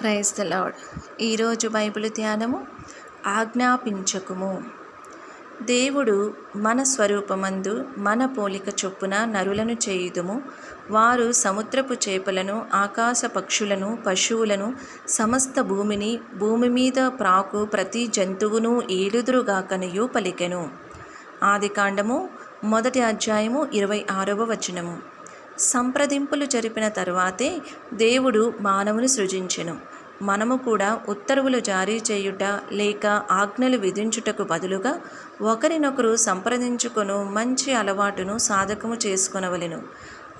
Praise the Lord ఈరోజు Bible ధ్యానము ఆజ్ఞాపించకుము. దేవుడు మన స్వరూపమందు మన పోలిక చొప్పున నరులను చేయుదుము. వారు సముద్రపు చేపలను ఆకాశ పక్షులను పశువులను సమస్త భూమిని భూమి మీద ప్రాకు ప్రతి జంతువును ఏలుదురుగాకనియు పలికెను. ఆదికాండము మొదటి అధ్యాయము ఇరవై ఆరవ వచనము. సంప్రదింపులు జరిపిన తరువాతే దేవుడు మానవుని సృజించెను. మనము కూడా ఉత్తర్వులు జారీ చేయుట లేక ఆజ్ఞలు విధించుటకు బదులుగా ఒకరినొకరు సంప్రదించుకొను మంచి అలవాటును సాధకము చేసుకొనవలెను.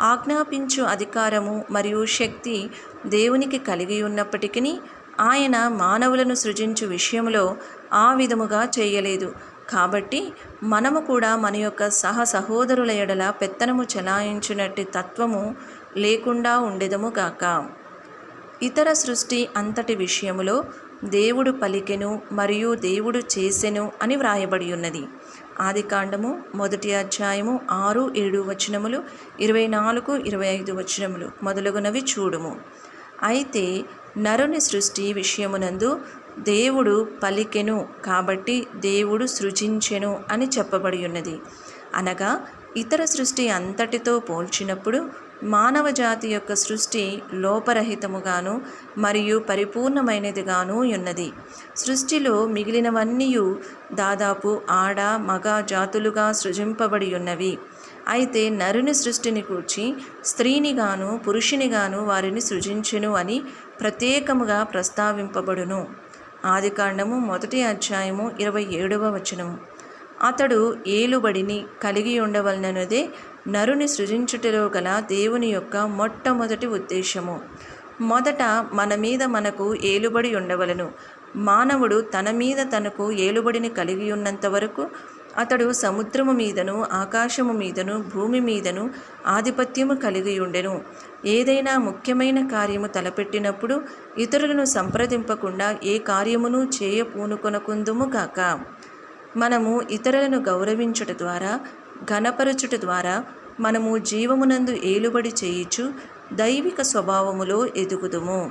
ఆజ్ఞాపించు అధికారము మరియు శక్తి దేవునికి కలిగి ఉన్నప్పటికీ ఆయన మానవులను సృజించు విషయంలో ఆ విధముగా చేయలేదు. కాబట్టి మనము కూడా మన యొక్క సహ సహోదరుల ఎడల పెత్తనము చెలాయించునట్టి తత్వము లేకుండా ఉండెదము గాక. ఇతర సృష్టి అంతటి విషయములో దేవుడు పలికెను మరియు దేవుడు చేసెను అని వ్రాయబడి ఉన్నది ఆదికాండము మొదటి అధ్యాయము ఆరు ఏడు వచనములు ఇరవై నాలుగు ఇరవై ఐదు వచనములు మొదలగునవి చూడుము. అయితే నరుని సృష్టి విషయమునందు దేవుడు పలికెను కాబట్టి దేవుడు సృజించెను అని చెప్పబడి ఉన్నది అనగా ఇతర సృష్టి అంతటితో పోల్చినప్పుడు మానవ జాతి యొక్క సృష్టి లోపరహితముగాను మరియు పరిపూర్ణమైనదిగాను ఉన్నది. సృష్టిలో మిగిలినవన్నీ దాదాపు ఆడ మగ జాతులుగా సృజింపబడి ఉన్నవి అయితే నరుని సృష్టిని కూర్చి స్త్రీనిగాను పురుషునిగాను వారిని సృజించెను అని ప్రత్యేకముగా ప్రస్తావింపబడును. ఆదికాండము మొదటి అధ్యాయము ఇరవై ఏడవ వచనము. అతడు ఏలుబడిని కలిగి ఉండవలనదే నరుని సృజించుటలో గల దేవుని యొక్క మొట్టమొదటి ఉద్దేశము. మొదట మన మీద మనకు ఏలుబడి ఉండవలను. మానవుడు తన మీద తనకు ఏలుబడిని కలిగి ఉన్నంత వరకు అతడు సముద్రము మీదను ఆకాశము మీదను భూమి మీదను ఆధిపత్యము కలిగి ఉండెను ఏదైనా ముఖ్యమైన కార్యము తలపెట్టినప్పుడు ఇతరులను సంప్రదింపకుండా ఏ కార్యమును చేయపూనుకొనకుందుము కాక మనము ఇతరులను గౌరవించుట ద్వారా ఘనపరచుట ద్వారా మనము జీవమునందు ఏలుబడి చేయుచు దైవిక స్వభావములో ఎదుగుదుము.